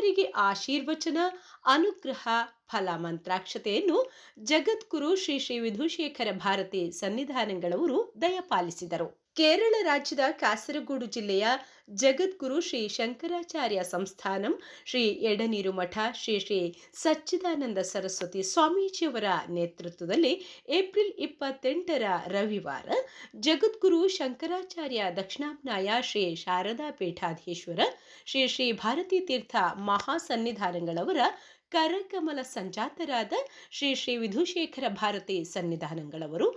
ಭಕ್ತರಿಗೆ ಆಶೀರ್ವಚನ ಅನುಗ್ರಹ ಫಲ ಮಂತ್ರಾಕ್ಷತೆಯನ್ನು ಜಗದ್ಗುರು ಶ್ರೀ ಶ್ರೀ ವಿಧುಶೇಖರ ಭಾರತಿ ಸನ್ನಿಧಾನಗಳವರು ದಯಪಾಲಿಸಿದರು. ಕೇರಳ ರಾಜ್ಯದ ಕಾಸರಗೋಡು ಜಿಲ್ಲೆಯ ಜಗದ್ಗುರು ಶ್ರೀ ಶಂಕರಾಚಾರ್ಯ ಸಂಸ್ಥಾನಂ ಶ್ರೀ ಎಡನೀರು ಮಠ ಶ್ರೀ ಶ್ರೀ ಸಚ್ಚಿದಾನಂದ ಸರಸ್ವತಿ ಸ್ವಾಮೀಜಿಯವರ ನೇತೃತ್ವದಲ್ಲಿ ಏಪ್ರಿಲ್ ಇಪ್ಪತ್ತೆಂಟರ ರವಿವಾರ ಜಗದ್ಗುರು ಶಂಕರಾಚಾರ್ಯ ದಕ್ಷಿಣಾಮ್ನಾಯ ಶ್ರೀ ಶಾರದಾ ಪೀಠಾಧೀಶ್ವರ ಶ್ರೀ ಶ್ರೀ ಭಾರತೀ ತೀರ್ಥ ಮಹಾಸನ್ನಿಧಾನಗಳವರ ಕರಕಮಲ ಸಂಜಾತರಾದ ಶ್ರೀ ಶ್ರೀ ವಿಧುಶೇಖರ ಭಾರತಿ ಸನ್ನಿಧಾನಗಳವರು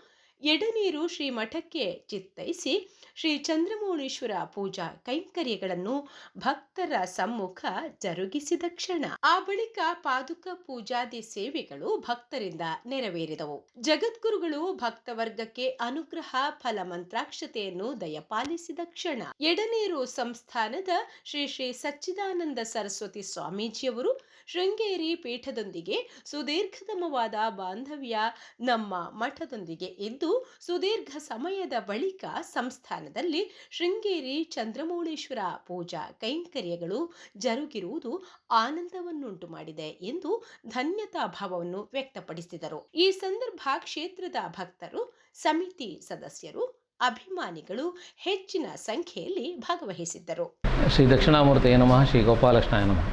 ಎಡನೀರು ಶ್ರೀ ಮಠಕ್ಕೆ ಚಿತ್ತೈಸಿ ಶ್ರೀ ಚಂದ್ರಮೌಳೀಶ್ವರ ಪೂಜಾ ಕೈಂಕರ್ಯಗಳನ್ನು ಭಕ್ತರ ಸಮ್ಮುಖ ಜರುಗಿಸಿದ ಕ್ಷಣ. ಆ ಬಳಿಕ ಪಾದುಕ ಪೂಜಾದಿ ಸೇವೆಗಳು ಭಕ್ತರಿಂದ ನೆರವೇರಿದವು. ಜಗದ್ಗುರುಗಳು ಭಕ್ತವರ್ಗಕ್ಕೆ ಅನುಗ್ರಹ ಫಲ ಮಂತ್ರಾಕ್ಷತೆಯನ್ನು ದಯಪಾಲಿಸಿದ ಕ್ಷಣ. ಎಡನೀರು ಸಂಸ್ಥಾನದ ಶ್ರೀ ಶ್ರೀ ಸಚ್ಚಿದಾನಂದ ಸರಸ್ವತಿ ಸ್ವಾಮೀಜಿಯವರು ಶೃಂಗೇರಿ ಪೀಠದೊಂದಿಗೆ ಸುದೀರ್ಘತಮವಾದ ಬಾಂಧವ್ಯ ನಮ್ಮ ಮಠದೊಂದಿಗೆ ಇದ್ದು ಸುದೀರ್ಘ ಸಮಯದ ಬಳಿಕ ಸಂಸ್ಥಾನದಲ್ಲಿ ಶೃಂಗೇರಿ ಚಂದ್ರಮೌಳೇಶ್ವರ ಪೂಜಾ ಕೈಂಕರ್ಯಗಳು ಜರುಗಿರುವುದು ಆನಂದವನ್ನುಂಟು ಮಾಡಿದೆ ಎಂದು ಧನ್ಯತಾ ಭಾವವನ್ನು ವ್ಯಕ್ತಪಡಿಸಿದರು. ಈ ಸಂದರ್ಭ ಕ್ಷೇತ್ರದ ಭಕ್ತರು, ಸಮಿತಿ ಸದಸ್ಯರು, ಅಭಿಮಾನಿಗಳು ಹೆಚ್ಚಿನ ಸಂಖ್ಯೆಯಲ್ಲಿ ಭಾಗವಹಿಸಿದ್ದರು. ಶ್ರೀ ದಕ್ಷಿಣಾಮೂರ್ತಿಯ ನಮಃ, ಶ್ರೀ ಗೋಪಾಲಕೃಷ್ಣಾಯ ನಮಃ.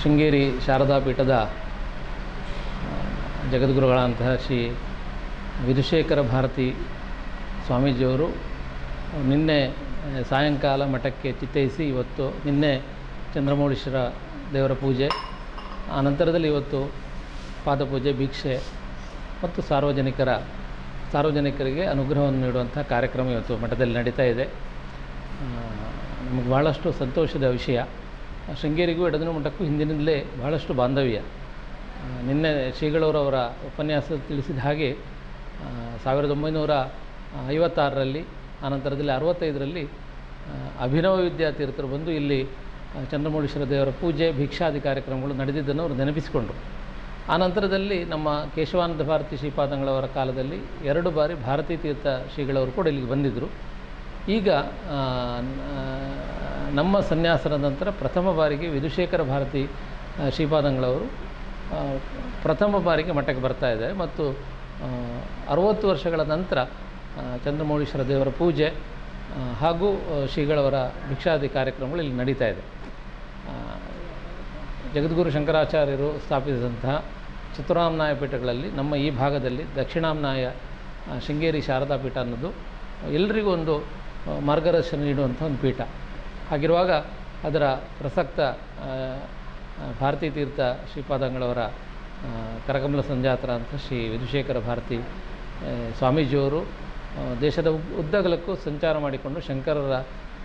ಶೃಂಗೇರಿ ಶಾರದಾ ಪೀಠದ ಜಗದ್ಗುರುಗಳಂತಹ ಶ್ರೀ ವಿಧುಶೇಖರ ಭಾರತಿ ಸ್ವಾಮೀಜಿಯವರು ನಿನ್ನೆ ಸಾಯಂಕಾಲ ಮಠಕ್ಕೆ ಚಿತ್ತೈಸಿ ಇವತ್ತು ನಿನ್ನೆ ಚಂದ್ರಮೌಳೀಶ್ವರ ದೇವರ ಪೂಜೆ, ಆ ನಂತರದಲ್ಲಿ ಇವತ್ತು ಪಾದಪೂಜೆ, ಭಿಕ್ಷೆ ಮತ್ತು ಸಾರ್ವಜನಿಕರ, ಸಾರ್ವಜನಿಕರಿಗೆ ಅನುಗ್ರಹವನ್ನು ನೀಡುವಂಥ ಕಾರ್ಯಕ್ರಮ ಇವತ್ತು ಮಠದಲ್ಲಿ ನಡೀತಾ ಇದೆ. ನಮಗೆ ಭಾಳಷ್ಟು ಸಂತೋಷದ ವಿಷಯ. ಶೃಂಗೇರಿಗೂ ಎಡದಿನ ಮಠಕ್ಕೂ ಹಿಂದಿನಿಂದಲೇ ಭಾಳಷ್ಟು ಬಾಂಧವ್ಯ. ನಿನ್ನೆ ಶ್ರೀಗಳವರವರ ಉಪನ್ಯಾಸ ತಿಳಿಸಿದ ಹಾಗೆ ಸಾವಿರದ ಒಂಬೈನೂರ ಐವತ್ತಾರರಲ್ಲಿ, ಆನಂತರದಲ್ಲಿ ಅರವತ್ತೈದರಲ್ಲಿ ಅಭಿನವ ವಿದ್ಯಾತೀರ್ಥರು ಬಂದು ಇಲ್ಲಿ ಚಂದ್ರಮೌಳೀಶ್ವರ ದೇವರ ಪೂಜೆ, ಭಿಕ್ಷಾದಿ ಕಾರ್ಯಕ್ರಮಗಳು ನಡೆದಿದ್ದನ್ನು ಅವರು ನೆನಪಿಸಿಕೊಂಡರು. ಆನಂತರದಲ್ಲಿ ನಮ್ಮ ಕೇಶವಾನಂದ ಭಾರತಿ ಶ್ರೀಪಾದಂಗಳವರ ಕಾಲದಲ್ಲಿ ಎರಡು ಬಾರಿ ಭಾರತೀ ತೀರ್ಥ ಶ್ರೀಗಳವರು ಕೂಡ ಇಲ್ಲಿಗೆ ಬಂದಿದ್ದರು. ಈಗ ನಮ್ಮ ಸನ್ಯಾಸದ ನಂತರ ಪ್ರಥಮ ಬಾರಿಗೆ ವಿಧುಶೇಖರ ಭಾರತಿ ಶ್ರೀಪಾದಂಗಳವರು ಪ್ರಥಮ ಬಾರಿಗೆ ಮಠಕ್ಕೆ ಬರ್ತಾ ಇದ್ದಾರೆ. ಮತ್ತು ಅರುವತ್ತು ವರ್ಷಗಳ ನಂತರ ಚಂದ್ರಮೌಳೀಶ್ವರ ದೇವರ ಪೂಜೆ ಹಾಗೂ ಶ್ರೀಗಳವರ ಭಿಕ್ಷಾದಿ ಕಾರ್ಯಕ್ರಮಗಳು ಇಲ್ಲಿ ನಡೀತಾ ಇದೆ. ಜಗದ್ಗುರು ಶಂಕರಾಚಾರ್ಯರು ಸ್ಥಾಪಿಸಿದಂತಹ ಚತುರಾಮ್ನಾಯ ಪೀಠಗಳಲ್ಲಿ ನಮ್ಮ ಈ ಭಾಗದಲ್ಲಿ ದಕ್ಷಿಣಾಮ್ನಾಯ ಶೃಂಗೇರಿ ಶಾರದಾ ಪೀಠ ಅನ್ನೋದು ಎಲ್ಲರಿಗೂ ಒಂದು ಮಾರ್ಗದರ್ಶನ ನೀಡುವಂಥ ಒಂದು ಪೀಠ. ಹಾಗಿರುವಾಗ ಅದರ ಪ್ರಸಕ್ತ ಭಾರತೀ ತೀರ್ಥ ಶ್ರೀಪಾದಂಗಳವರ ಕರಕಮಲ ಸಂಜಾತರ ಅಂತ ಶ್ರೀ ವಿಧುಶೇಖರ ಭಾರತಿ ಸ್ವಾಮೀಜಿಯವರು ದೇಶದ ಉದ್- ಉದ್ದಗಲಕ್ಕೂ ಸಂಚಾರ ಮಾಡಿಕೊಂಡು ಶಂಕರರ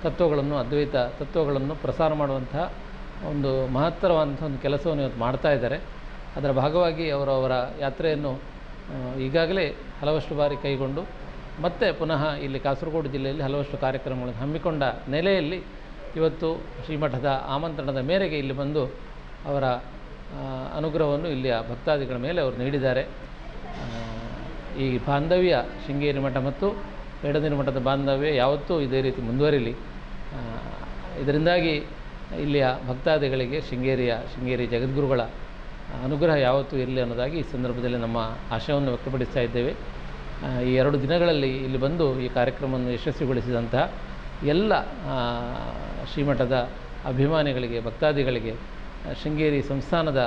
ತತ್ವಗಳನ್ನು, ಅದ್ವೈತ ತತ್ವಗಳನ್ನು ಪ್ರಸಾರ ಮಾಡುವಂತಹ ಒಂದು ಮಹತ್ತರವಾದಂಥ ಒಂದು ಕೆಲಸವನ್ನು ಇವತ್ತು ಮಾಡ್ತಾ ಇದ್ದಾರೆ. ಅದರ ಭಾಗವಾಗಿ ಅವರು ಅವರ ಯಾತ್ರೆಯನ್ನು ಈಗಾಗಲೇ ಹಲವಷ್ಟು ಬಾರಿ ಕೈಗೊಂಡು, ಮತ್ತೆ ಪುನಃ ಇಲ್ಲಿ ಕಾಸರಗೋಡು ಜಿಲ್ಲೆಯಲ್ಲಿ ಹಲವಷ್ಟು ಕಾರ್ಯಕ್ರಮಗಳನ್ನು ಹಮ್ಮಿಕೊಂಡ ನೆಲೆಯಲ್ಲಿ ಇವತ್ತು ಶ್ರೀಮಠದ ಆಮಂತ್ರಣದ ಮೇರೆಗೆ ಇಲ್ಲಿ ಬಂದು ಅವರ ಅನುಗ್ರಹವನ್ನು ಇಲ್ಲಿಯ ಭಕ್ತಾದಿಗಳ ಮೇಲೆ ಅವರು ನೀಡಿದ್ದಾರೆ. ಈ ಬಾಂಧವ್ಯ ಶೃಂಗೇರಿ ಮಠ ಮತ್ತು ಎಡದಿನ ಮಠದ ಬಾಂಧವ್ಯ ಯಾವತ್ತೂ ಇದೇ ರೀತಿ ಮುಂದುವರಿಲಿ. ಇದರಿಂದಾಗಿ ಇಲ್ಲಿಯ ಭಕ್ತಾದಿಗಳಿಗೆ ಶೃಂಗೇರಿಯ ಶೃಂಗೇರಿ ಜಗದ್ಗುರುಗಳ ಅನುಗ್ರಹ ಯಾವತ್ತೂ ಇರಲಿ ಅನ್ನೋದಾಗಿ ಈ ಸಂದರ್ಭದಲ್ಲಿ ನಮ್ಮ ಆಶಯವನ್ನು ವ್ಯಕ್ತಪಡಿಸ್ತಾ ಇದ್ದೇವೆ. ಈ ಎರಡು ದಿನಗಳಲ್ಲಿ ಇಲ್ಲಿ ಬಂದು ಈ ಕಾರ್ಯಕ್ರಮವನ್ನು ಯಶಸ್ವಿಗೊಳಿಸಿದಂತಹ ಎಲ್ಲ ಶ್ರೀಮಠದ ಅಭಿಮಾನಿಗಳಿಗೆ, ಭಕ್ತಾದಿಗಳಿಗೆ ಶೃಂಗೇರಿ ಸಂಸ್ಥಾನದ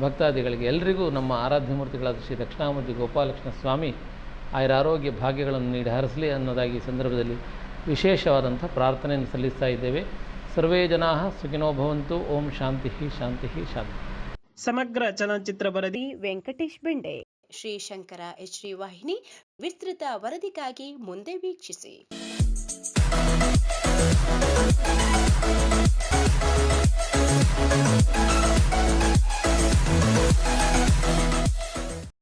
ಭಕ್ತಾದಿಗಳಿಗೆ ಎಲ್ಲರಿಗೂ ನಮ್ಮ ಆರಾಧ್ಯ ಮೂರ್ತಿಗಳಾದ ಶ್ರೀ ದಕ್ಷಿಣಾಮೂರ್ತಿ ಗೋಪಾಲಕೃಷ್ಣ ಸ್ವಾಮಿ ಆಯರ ಆರೋಗ್ಯ ಭಾಗ್ಯಗಳನ್ನು ನೀಡಿ ಹರಿಸಲಿ ಅನ್ನೋದಾಗಿ ಈ ಸಂದರ್ಭದಲ್ಲಿ ವಿಶೇಷವಾದಂಥ ಪ್ರಾರ್ಥನೆಯನ್ನು ಸಲ್ಲಿಸ್ತಾ ಇದ್ದೇವೆ. ಸರ್ವೇ ಜನಾ ಸುಖಿನೋ ಭವಂತು. ಓಂ ಶಾಂತಿ ಶಾಂತಿ ಶಾಂತಿ. ಸಮಗ್ರ ಚಲನಚಿತ್ರ ವರದಿ ವೆಂಕಟೇಶ್ ಬೆಂಡೆ. ಶ್ರೀ ಶಂಕರ ಎಚ್ ಶ್ರೀ ವಾಹಿನಿ ವಿಸ್ತೃತ ವರದಿಗಾಗಿ ಮುಂದೆ ವೀಕ್ಷಿಸಿ.